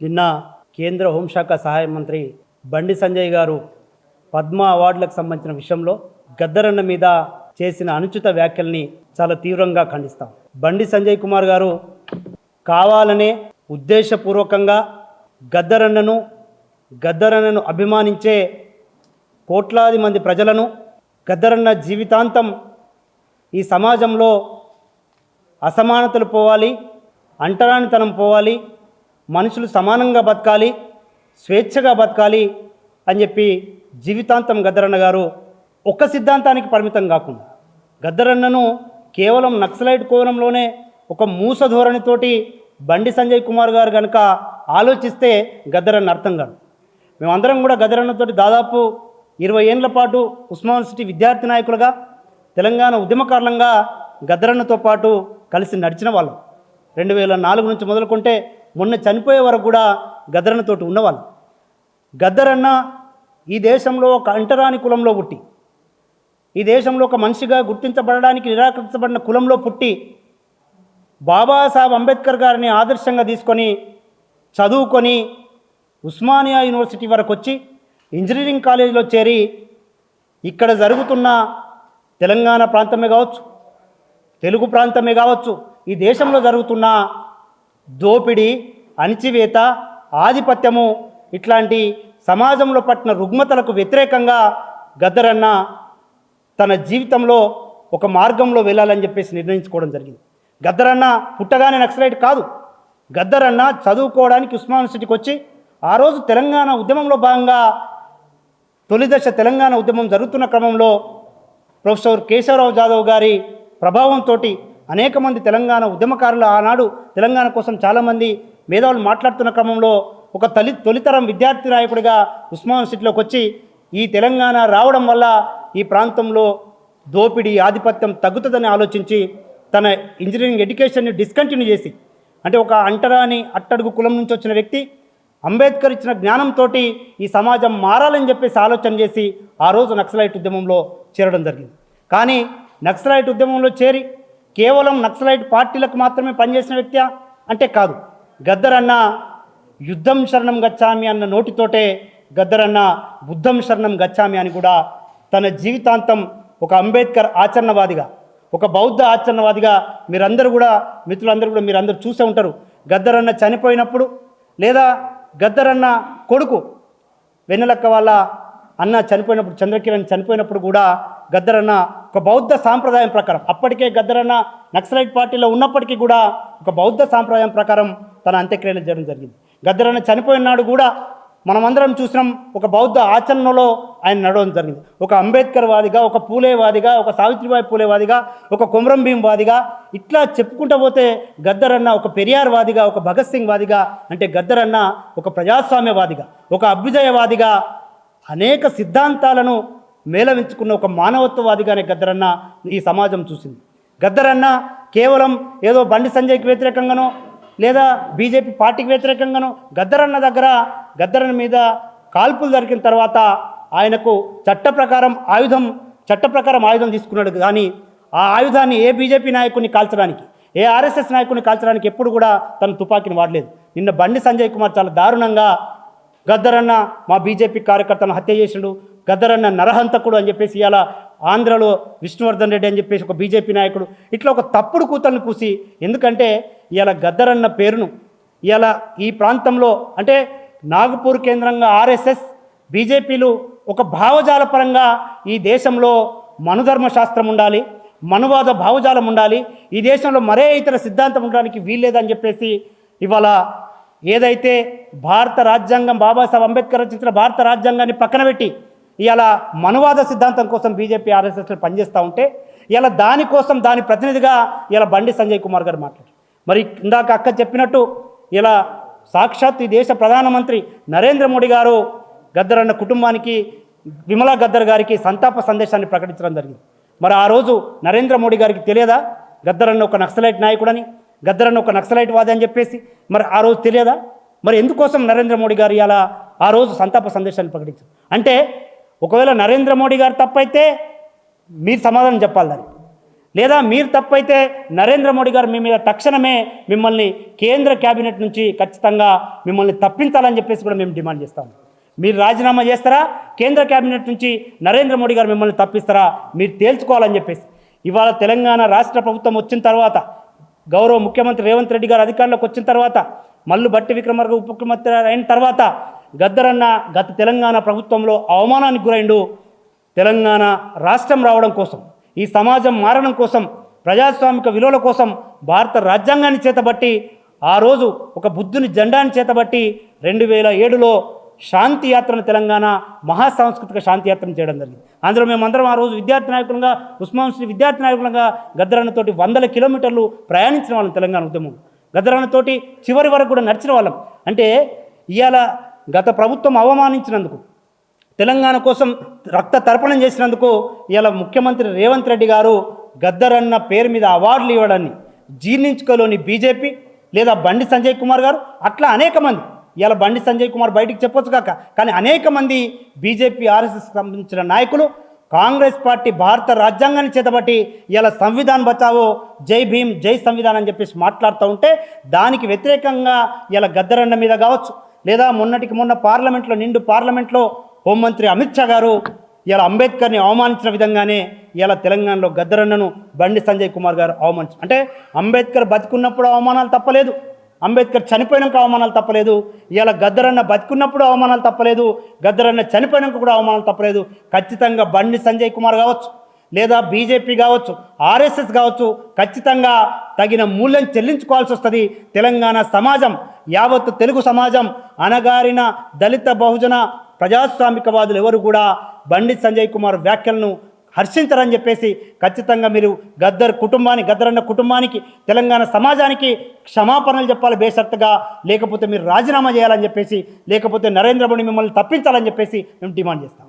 నిన్న కేంద్ర హోంశాఖ సహాయ మంత్రి బండి సంజయ్ గారు పద్మ అవార్డులకు సంబంధించిన విషయంలో గద్దరన్న మీద చేసిన అనుచిత వ్యాఖ్యల్ని చాలా తీవ్రంగా ఖండిస్తాం. బండి సంజయ్ కుమార్ గారు కావాలనే ఉద్దేశపూర్వకంగా గద్దరన్నను గద్దరన్నను అభిమానించే కోట్లాది మంది ప్రజలను గద్దరన్న జీవితాంతం ఈ సమాజంలో అసమానతలు పోవాలి అంటరానితనం పోవాలి మనుషులు సమానంగా బతకాలి స్వేచ్ఛగా బతకాలి అని చెప్పి జీవితాంతం గద్దరన్న గారు ఒక్క సిద్ధాంతానికి పరిమితం కాకుండా గద్దరన్నను కేవలం నక్సలైట్ కోణంలోనే ఒక మూస ధోరణితోటి బండి సంజయ్ కుమార్ గారు కనుక ఆలోచిస్తే గద్దరన్న అర్థం కాదు. మేమందరం కూడా గద్దరన్నతోటి దాదాపు ఇరవై ఏళ్ళ పాటు ఉస్మాన్ సిటీ విద్యార్థి నాయకులుగా తెలంగాణ ఉద్యమకారులంగా గద్దరన్నతో పాటు కలిసి నడిచిన వాళ్ళం. రెండు వేల నాలుగు నుంచి మొదలుకుంటే మొన్న చనిపోయే వరకు కూడా గద్దరన్నతోటి ఉన్నవాళ్ళు. గద్దరన్న ఈ దేశంలో ఒక అంటరాని కులంలో పుట్టి ఈ దేశంలో ఒక మనిషిగా గుర్తించబడడానికి నిరాకరించబడిన కులంలో పుట్టి బాబాసాహెబ్ అంబేద్కర్ గారిని ఆదర్శంగా తీసుకొని చదువుకొని ఉస్మానియా యూనివర్సిటీ వరకు వచ్చి ఇంజనీరింగ్ కాలేజీలో చేరి ఇక్కడ జరుగుతున్న తెలంగాణ ప్రాంతమే కావచ్చు తెలుగు ప్రాంతమే కావచ్చు ఈ దేశంలో జరుగుతున్న దోపిడీ అణిచివేత ఆధిపత్యము ఇట్లాంటి సమాజంలో పట్టిన రుగ్మతలకు వ్యతిరేకంగా గద్దరన్న తన జీవితంలో ఒక మార్గంలో వెళ్ళాలని చెప్పేసి నిర్ణయించుకోవడం జరిగింది. గద్దరన్న పుట్టగానే నక్సలైట్ కాదు. గద్దరన్న చదువుకోవడానికి ఉస్మాన్ సిటీకి వచ్చి ఆ రోజు తెలంగాణ ఉద్యమంలో భాగంగా తొలిదశ తెలంగాణ ఉద్యమం జరుగుతున్న క్రమంలో ప్రొఫెసర్ కేశవరావు జాదవ్ గారి ప్రభావంతో అనేక మంది తెలంగాణ ఉద్యమకారులు ఆనాడు తెలంగాణ కోసం చాలామంది మేధావులు మాట్లాడుతున్న క్రమంలో ఒక తొలి తొలితరం విద్యార్థి నాయకుడిగా ఉస్మాన్ సిటీలోకి వచ్చి ఈ తెలంగాణ రావడం వల్ల ఈ ప్రాంతంలో దోపిడీ ఆధిపత్యం తగ్గుతుందని ఆలోచించి తన ఇంజనీరింగ్ ఎడ్యుకేషన్ని డిస్కంటిన్యూ చేసి అంటే ఒక అంటరాని అట్టడుగు కులం నుంచి వచ్చిన వ్యక్తి అంబేద్కర్ ఇచ్చిన జ్ఞానంతో ఈ సమాజం మారాలని చెప్పేసి ఆలోచన చేసి ఆ రోజు నక్సలైట్ ఉద్యమంలో చేరడం జరిగింది. కానీ నక్సలైట్ ఉద్యమంలో చేరి కేవలం నక్సలైట్ పార్టీలకు మాత్రమే పనిచేసిన వ్యక్తి అంటే కాదు. గద్దరన్న యుద్ధం శరణం గచ్చామి అన్న నోటితోటే గద్దరన్న బుద్ధం శరణం గచ్చామి అని కూడా తన జీవితాంతం ఒక అంబేద్కర్ ఆచరణవాదిగా ఒక బౌద్ధ ఆచరణవాదిగా మీరందరూ కూడా మిత్రులందరూ కూడా మీరందరూ చూసే ఉంటారు. గద్దరన్న చనిపోయినప్పుడు లేదా గద్దరన్న కొడుకు వెన్నెలక్క వాళ్ళ అన్న చనిపోయినప్పుడు చంద్రకిరణ్ చనిపోయినప్పుడు కూడా గద్దరన్న ఒక బౌద్ధ సాంప్రదాయం ప్రకారం అప్పటికే గద్దరన్న నక్సలైట్ పార్టీలో ఉన్నప్పటికీ కూడా ఒక బౌద్ధ సాంప్రదాయం ప్రకారం తన అంత్యక్రియలు చేయడం జరిగింది. గద్దరన్న చనిపోయిన నాడు కూడా మనమందరం చూసినాం ఒక బౌద్ధ ఆచరణలో ఆయన నడవడం జరిగింది. ఒక అంబేద్కర్ వాదిగా ఒక పూలేవాదిగా ఒక సావిత్రిబాయి పూలేవాదిగా ఒక కుమరం భీం వాదిగా ఇట్లా చెప్పుకుంటూ పోతే గద్దరన్న ఒక పెరియార్ వాదిగా ఒక భగత్ సింగ్ వాదిగా అంటే గద్దరన్న ఒక ప్రజాస్వామ్యవాదిగా ఒక అభ్యుదయవాదిగా అనేక సిద్ధాంతాలను మేళవించుకున్న ఒక మానవత్వవాదిగానే గద్దరన్న ఈ సమాజం చూసింది. గద్దరన్న కేవలం ఏదో బండి సంజయ్కి వ్యతిరేకంగానో లేదా బీజేపీ పార్టీకి వ్యతిరేకంగానో గద్దరన్న దగ్గర గద్దరన్న మీద కాల్పులు జరిగిన తర్వాత ఆయనకు చట్ట ప్రకారం ఆయుధం చట్ట ప్రకారం ఆయుధం తీసుకున్నాడు. కానీ ఆ ఆయుధాన్ని ఏ బీజేపీ నాయకుడిని కాల్చడానికి ఏ ఆర్ఎస్ఎస్ నాయకుడిని కాల్చడానికి ఎప్పుడు కూడా తన తుపాకీని వాడలేదు. నిన్న బండి సంజయ్ కుమార్ చాలా దారుణంగా గద్దరన్న మా బీజేపీ కార్యకర్తను హత్య చేసిండు. గద్దరన్న నరహంతకుడు అని చెప్పేసి ఇలా ఆంధ్రలో విష్ణువర్ధన్ రెడ్డి అని చెప్పేసి ఒక బీజేపీ నాయకుడు. ఇట్లా ఒక తప్పుడు కూతలను కూసి ఎందుకంటే ఇలా గద్దరన్న పేరును ఇలా ఈ ప్రాంతంలో అంటే నాగపూర్ కేంద్రంగా ఆర్ఎస్ఎస్ బీజేపీలు ఒక భావజాల పరంగా ఈ దేశంలో మనుధర్మ శాస్త్రం ఉండాలి మనువాద భావజాలం ఉండాలి ఈ దేశంలో మరే ఇతర సిద్ధాంతం ఉండడానికి వీల్లేదని చెప్పేసి ఇవాళ ఏదైతే భారత రాజ్యాంగం బాబాసాహెబ్ అంబేద్కర్ రచించిన భారత రాజ్యాంగాన్ని పక్కన పెట్టి ఇలా మనువాద సిద్ధాంతం కోసం బీజేపీ ఆర్ఎస్ఎస్లు పనిచేస్తూ ఉంటే ఇలా దానికోసం దాని ప్రతినిధిగా ఇలా బండి సంజయ్ కుమార్ గారు మాట్లాడారు. మరి ఇందాక అక్క చెప్పినట్టు ఇలా సాక్షాత్ ఈ దేశ ప్రధానమంత్రి నరేంద్ర మోడీ గారు గద్దరన్న కుటుంబానికి విమలా గద్దర్ గారికి సంతాప సందేశాన్ని ప్రకటించడం జరిగింది. మరి ఆ రోజు నరేంద్ర మోడీ గారికి తెలియదా? గద్దర్ అన్న ఒక నక్సలైట్ నాయకుడని అన్న ఒక నక్సలైట్ వాది అని చెప్పేసి మరి ఆ రోజు తెలియదా? మరి ఎందుకోసం నరేంద్ర మోడీ గారు ఇలా ఆ రోజు సంతాప సందేశాన్ని ప్రకటించారు? అంటే ఒకవేళ నరేంద్ర మోడీ గారు తప్పైతే మీరు సమాధానం చెప్పాలి దానికి. లేదా మీరు తప్పైతే నరేంద్ర మోడీ గారు మీ మీద తక్షణమే మిమ్మల్ని కేంద్ర కేబినెట్ నుంచి ఖచ్చితంగా మిమ్మల్ని తప్పించాలని చెప్పేసి కూడా మేము డిమాండ్ చేస్తాము మీరు రాజీనామా చేస్తారా? కేంద్ర కేబినెట్ నుంచి నరేంద్ర మోడీ గారు మిమ్మల్ని తప్పిస్తారా? మీరు తేల్చుకోవాలని చెప్పేసి. ఇవాళ తెలంగాణ రాష్ట్ర ప్రభుత్వం వచ్చిన తర్వాత గౌరవ ముఖ్యమంత్రి రేవంత్ రెడ్డి గారు అధికారంలోకి వచ్చిన తర్వాత మల్లు బట్టి విక్రమార్క ఉప ముఖ్యమంత్రి అయిన తర్వాత గద్దరన్న గత తెలంగాణ ప్రభుత్వంలో అవమానానికి గురైండు. తెలంగాణ రాష్ట్రం రావడం కోసం ఈ సమాజం మారడం కోసం ప్రజాస్వామిక విలువల కోసం భారత రాజ్యాంగాన్ని చేతబట్టి ఆ రోజు ఒక బుద్ధుని జెండాని చేతబట్టి రెండు వేల ఏడులో శాంతి యాత్రను తెలంగాణ మహాసాంస్కృతిక శాంతి యాత్రను చేయడం జరిగింది. అందులో మేమందరం ఆ రోజు విద్యార్థి నాయకులుగా ఉస్మాన్ శ్రీ విద్యార్థి నాయకులుగా గద్దరన్నతోటి వందల కిలోమీటర్లు ప్రయాణించిన వాళ్ళం తెలంగాణ ఉద్యమం గద్దరన్నతోటి చివరి వరకు కూడా నడిచిన వాళ్ళం. అంటే ఇవాళ గత ప్రభుత్వం అవమానించినందుకు తెలంగాణ కోసం రక్త తర్పణం చేసినందుకు ఇవాళ ముఖ్యమంత్రి రేవంత్ రెడ్డి గారు గద్దరన్న పేరు మీద అవార్డులు ఇవ్వడాన్ని జీర్ణించుకోలేని బీజేపీ లేదా బండి సంజయ్ కుమార్ గారు అట్లా అనేక మంది ఇవాళ బండి సంజయ్ కుమార్ బయటికి చెప్పొచ్చు కాక కానీ అనేక మంది బీజేపీ ఆర్ఎస్ఎస్ సంబంధించిన నాయకులు కాంగ్రెస్ పార్టీ భారత రాజ్యాంగాన్ని చేతబట్టి ఇలా సంవిధాన్ బచావో జై భీమ్ జై సంవిధాన్ అని చెప్పేసి మాట్లాడుతూ ఉంటే దానికి వ్యతిరేకంగా ఇలా గద్దరన్న మీద కావచ్చు. లేదా మొన్నటికి మొన్న పార్లమెంట్లో నిండు పార్లమెంట్లో హోంమంత్రి అమిత్ షా గారు ఇలా అంబేద్కర్ని అవమానించిన విధంగానే ఇలా తెలంగాణలో గద్దరన్నను బండి సంజయ్ కుమార్ గారు అవమానించారు అంటే అంబేద్కర్ బతికున్నప్పుడు అవమానాలు తప్పలేదు. అంబేద్కర్ చనిపోయినాక అవమానాలు తప్పలేదు. ఇలా గద్దరన్న బతికున్నప్పుడు అవమానాలు తప్పలేదు. గద్దరన్న చనిపోయినాక కూడా అవమానాలు తప్పలేదు. ఖచ్చితంగా బండి సంజయ్ కుమార్ కావచ్చు లేదా బీజేపీ కావచ్చు ఆర్ఎస్ఎస్ కావచ్చు ఖచ్చితంగా తగిన మూల్యం చెల్లించుకోవాల్సి వస్తుంది. తెలంగాణ సమాజం యావత్తు తెలుగు సమాజం అనగారిన దళిత బహుజన ప్రజాస్వామికవాదులు ఎవరు కూడా బండి సంజయ్ కుమార్ వ్యాఖ్యలను హర్షించరని చెప్పేసి ఖచ్చితంగా మీరు గద్దర్ కుటుంబాన్ని గద్దరన్న కుటుంబానికి తెలంగాణ సమాజానికి క్షమాపణలు చెప్పాలి బేషరతుగా. లేకపోతే మీరు రాజీనామా చేయాలని చెప్పేసి లేకపోతే నరేంద్ర మోడీ మిమ్మల్ని తప్పించాలని చెప్పేసి మేము డిమాండ్ చేస్తాం.